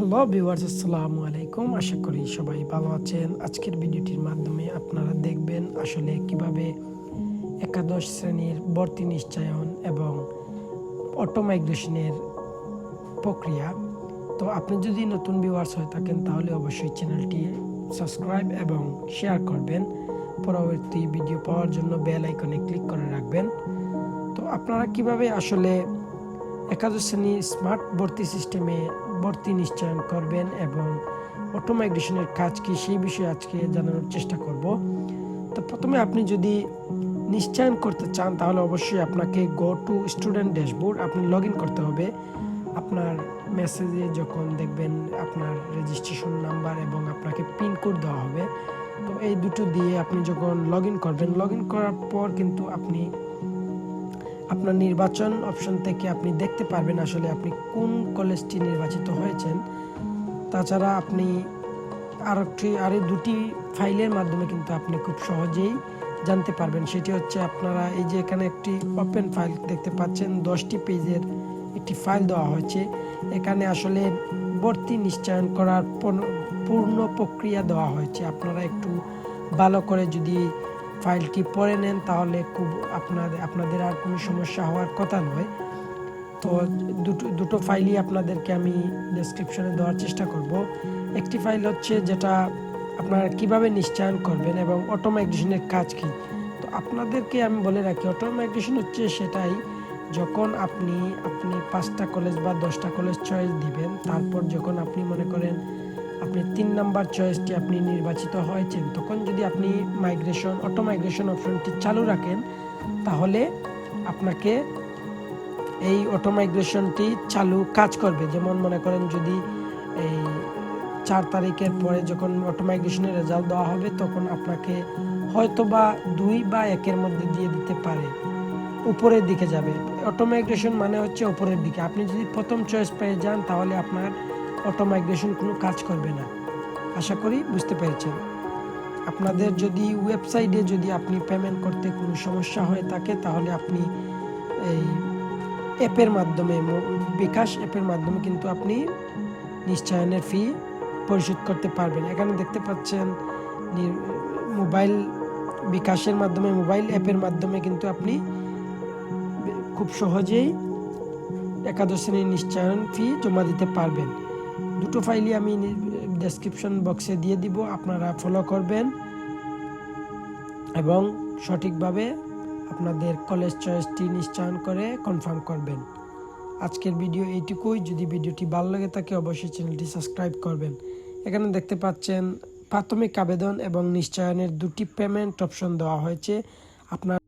Hello viewers, আসসালামু আলাইকুম। আশা করি সবাই ভালো আছেন। আজকের ভিডিওটির মাধ্যমে আপনারা দেখবেন আসলে কীভাবে একাদশ শ্রেণির ভর্তি নিশ্চয়ন এবং অটো মাইগ্রেশনের প্রক্রিয়া। তো আপনি যদি নতুন ভিউয়ার্স হয়ে থাকেন, তাহলে অবশ্যই চ্যানেলটি সাবস্ক্রাইব এবং শেয়ার করবেন। পরবর্তী ভিডিও পাওয়ার জন্য বেল আইকনে ক্লিক করে রাখবেন। তো আপনারা কীভাবে আসলে একাদশ শ্রেণি স্মার্ট ভর্তি সিস্টেমে ভর্তি নিশ্চয়ন করবেন এবং অটো মাইগ্রেশনের কাজ কি সেই বিষয়ে আজকে জানানোর চেষ্টা করব। তো প্রথমে আপনি যদি নিশ্চয়ন করতে চান, তাহলে অবশ্যই আপনাকে গো টু স্টুডেন্ট ড্যাশবোর্ড আপনি লগ করতে হবে। আপনার মেসেজে যখন দেখবেন আপনার রেজিস্ট্রেশন নাম্বার এবং আপনাকে পিন কোড দেওয়া হবে। তো এই দুটো দিয়ে আপনি যখন লগ করবেন লগ করার পর কিন্তু আপনি আপনার নির্বাচন অপশন থেকে আপনি দেখতে পারবেন আসলে আপনি কোন কলেজটি নির্বাচিত হয়েছেন। তাছাড়া আপনি আর একটি আরও দুটি ফাইলের মাধ্যমে কিন্তু আপনি খুব সহজেই জানতে পারবেন। সেটি হচ্ছে আপনারা এই যে এখানে একটি ওপেন ফাইল দেখতে পাচ্ছেন, দশটি পেজের একটি ফাইল দেওয়া হয়েছে। এখানে আসলে ভর্তি নিশ্চয়ন করার পূর্ণ প্রক্রিয়া দেওয়া হয়েছে। আপনারা একটু ভালো করে যদি ফাইলটি পড়ে নেন, তাহলে খুব আপনাদের আপনাদের আর কোনো সমস্যা হওয়ার কথা নয়। তো দুটো দুটো ফাইলই আপনাদেরকে আমি ডেসক্রিপশনে দেওয়ার চেষ্টা করব। একটি ফাইল হচ্ছে যেটা আপনারা কীভাবে নিশ্চয়ন করবেন এবং অটোমাইগ্রেশনের কাজ কি। তো আপনাদেরকে আমি বলে রাখি অটোমাইগ্রেশন হচ্ছে সেটাই যখন আপনি আপনি পাঁচটা কলেজ বা দশটা কলেজ চয়েস দিবেন, তারপর যখন আপনি মনে করেন আপনি তিন নাম্বার চয়েসটি আপনি নির্বাচিত হয়েছেন, তখন যদি আপনি মাইগ্রেশন অটো মাইগ্রেশন অপশনটি চালু রাখেন, তাহলে আপনাকে এই অটো মাইগ্রেশনটি চালু কাজ করবে। যেমন মনে করেন যদি এই চার তারিখের পরে যখন অটো মাইগ্রেশনের রেজাল্ট দেওয়া হবে, তখন আপনাকে হয়তো বা দুই বা একের মধ্যে দিয়ে দিতে পারে, উপরের দিকে যাবে। অটো মাইগ্রেশন মানে হচ্ছে উপরের দিকে। আপনি যদি প্রথম চয়েস পেয়ে যান, তাহলে আপনার অটো মাইগ্রেশন কোনো কাজ করবে না। আশা করি বুঝতে পেরেছেন। আপনাদের যদি ওয়েবসাইটে যদি আপনি পেমেন্ট করতে কোনো সমস্যা হয়ে থাকে, তাহলে আপনি এই অ্যাপের মাধ্যমে বিকাশ অ্যাপের মাধ্যমে কিন্তু আপনি নিশ্চয়নের ফি পরিশোধ করতে পারবেন। এখানে দেখতে পাচ্ছেন মোবাইল, বিকাশের মাধ্যমে, মোবাইল অ্যাপের মাধ্যমে কিন্তু আপনি খুব সহজেই একাদশ শ্রেণির নিশ্চয়ন ফি জমা দিতে পারবেন। দুটো ফাইলই আমি ডেসক্রিপশন বক্সে দিয়ে দিব, আপনারা ফলো করবেন এবং সঠিকভাবে আপনাদের কলেজ চয়েসটি নিশ্চয়ন করে কনফার্ম করবেন। আজকের ভিডিও এইটুকুই। যদি ভিডিওটি ভালো লাগে থাকে, অবশ্যই চ্যানেলটি সাবস্ক্রাইব করবেন। এখানে দেখতে পাচ্ছেন প্রাথমিক আবেদন এবং নিশ্চয়নের দুটি পেমেন্ট অপশন দেওয়া হয়েছে। আপনার